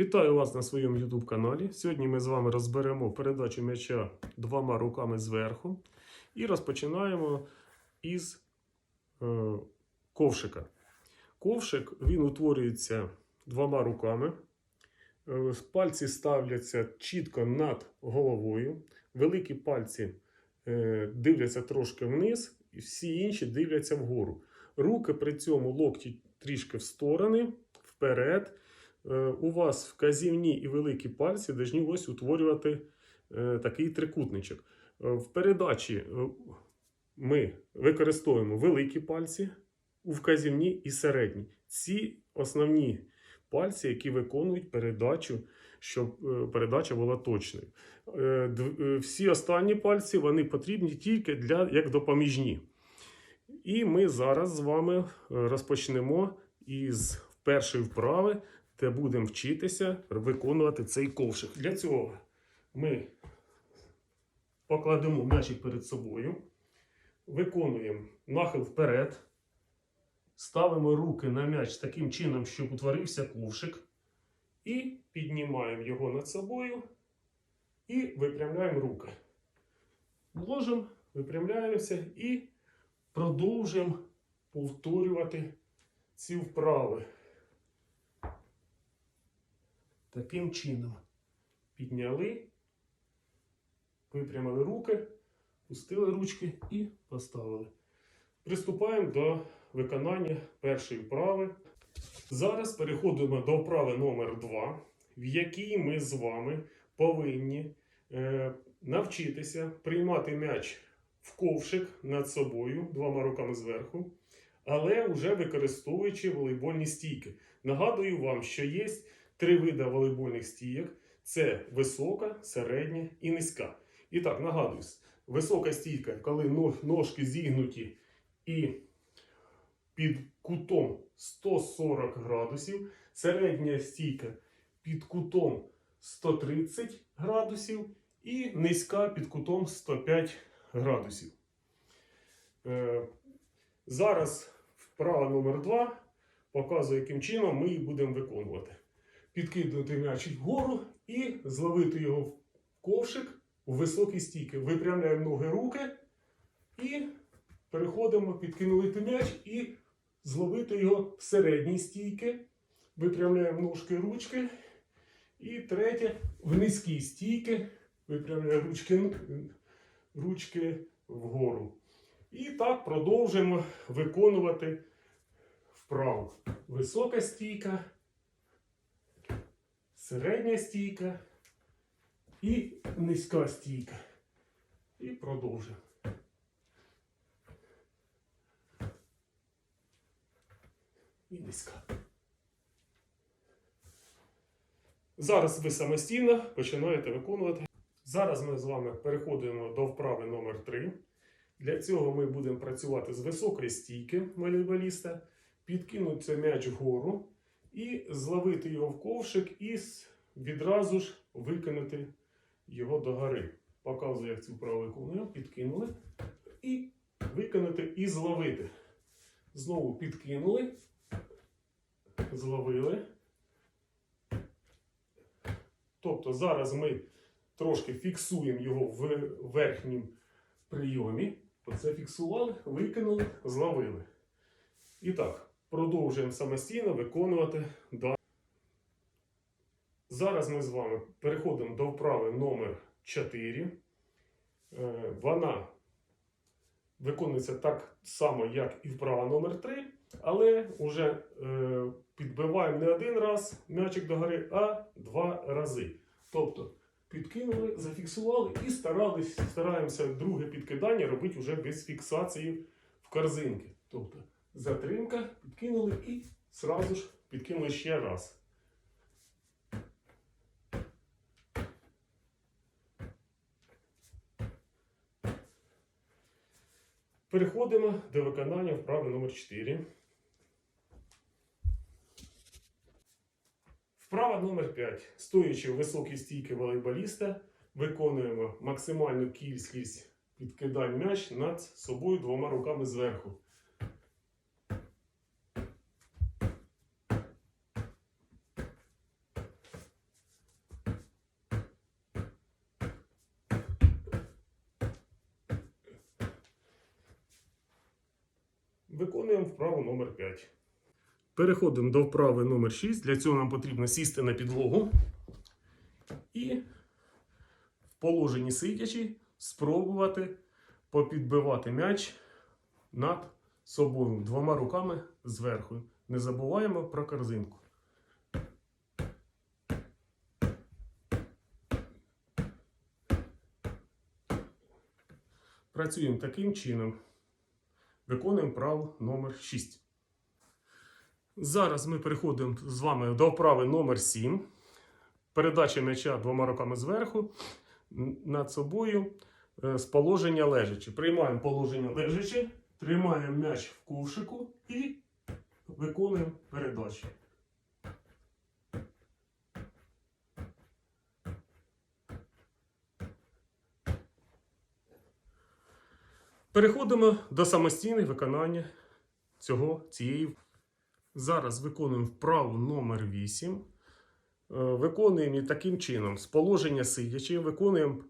Вітаю вас на своєму YouTube каналі. Сьогодні ми з вами розберемо передачу м'яча двома руками зверху і розпочинаємо із е, ковшика. Ковшик він утворюється двома руками. Е, пальці ставляться чітко над головою. Великі пальці е, дивляться трошки вниз, і всі інші дивляться вгору. Руки при цьому локті трішки в сторони, вперед. Е, у вас вказівні і великі пальці повинні ось утворювати е, такий трикутничок. Е, В передачі ми використовуємо великі пальці у вказівні і середні. Ці основні пальці, які виконують передачу, щоб передача була точною. Всі останні пальці вони потрібні тільки для як допоміжні. І ми зараз з вами розпочнемо із першої вправи, де будемо вчитися виконувати цей ковшик. Для цього ми покладемо м'ячик перед собою, виконуємо нахил вперед, ставимо руки на м'яч таким чином, щоб утворився ковшик, і піднімаємо його над собою і випрямляємо руки. Ложимо, випрямляємося і продовжуємо повторювати ці вправи. Таким чином підняли, випрямили руки, пустили ручки і поставили. Приступаємо до виконання першої вправи. Зараз переходимо до вправи номер 2 в якій ми з вами повинні е, навчитися приймати м'яч в ковшик над собою двома руками зверху, але вже використовуючи волейбольні стійки. Нагадую вам, що є три види волейбольних стійок: це висока, середня і низька. І так, нагадую, висока стійка, коли ножки зігнуті і під кутом 140 градусів, середня стійка під кутом 130 градусів і низька під кутом 105 градусів. Е, зараз вправа номер 2 показує, яким чином ми її будемо виконувати. Підкидувати м'ячик вгору і зловити його в ковшик у високій стійки. Випрямляємо ноги руки і переходимо, підкинули м'яч і зловити його в середній стійки. Випрямляємо ножки ручки. І третє в низькій стійки. Випрямляємо ручки, ручки вгору. І так продовжуємо виконувати вправу. Висока стійка, середня стійка і низька стійка. І продовжуємо. І низька. Зараз ви самостійно починаєте виконувати. Зараз ми з вами переходимо до вправи номер 3 Для цього ми будемо працювати з високої стійки волейболіста, підкинути м'яч вгору і зловити його в ковшик і відразу ж викинути його догори. Показую, як цю вправу виконуємо. Підкинули і викинути і зловити. Знову підкинули, зловили. Тобто зараз ми трошки фіксуємо його в верхнім прийомі. Оце фіксували, викинули, зловили. І так, продовжуємо самостійно виконувати далі. Зараз ми з вами переходимо до вправи номер 4. Е, Вона виконується так само, як і вправа номер 3, але вже е, підбиваємо не один раз м'ячик догори, а два рази. Тобто підкинули, зафіксували і старались, стараємося друге підкидання робити вже без фіксації в корзинки. Тобто затримка, підкинули і зразу ж підкинули ще раз. Переходимо до виконання вправи номер 4. Вправа номер 5. Стоячи в високій стійки волейболіста, виконуємо максимальну кількість підкидань м'яч над собою двома руками зверху. Виконуємо вправу номер 5. Переходимо до вправи номер 6. Для цього нам потрібно сісти на підлогу і в положенні сидячи спробувати попідбивати м'яч над собою двома руками зверху. Не забуваємо про корзинку. Працюємо таким чином. Виконуємо вправу номер 6. Зараз ми переходимо з вами до вправи номер 7. Передача м'яча двома руками зверху над собою е, з положення лежачі. Приймаємо положення лежачі, тримаємо м'яч в ковшику і виконуємо передачу. Переходимо до самостійного виконання цього цієї. Зараз виконуємо вправу номер 8. Е, Виконуємо її таким чином: з положення сидячи, виконуємо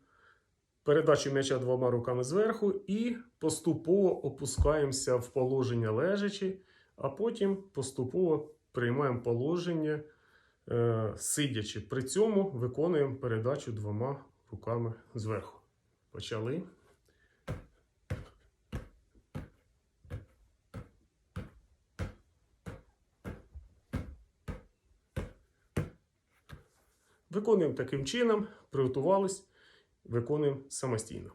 передачу м'яча двома руками зверху і поступово опускаємося в положення лежачи, а потім поступово приймаємо положення е, сидячи. При цьому виконуємо передачу двома руками зверху. Почали. Виконуємо таким чином, приготувались, виконуємо самостійно.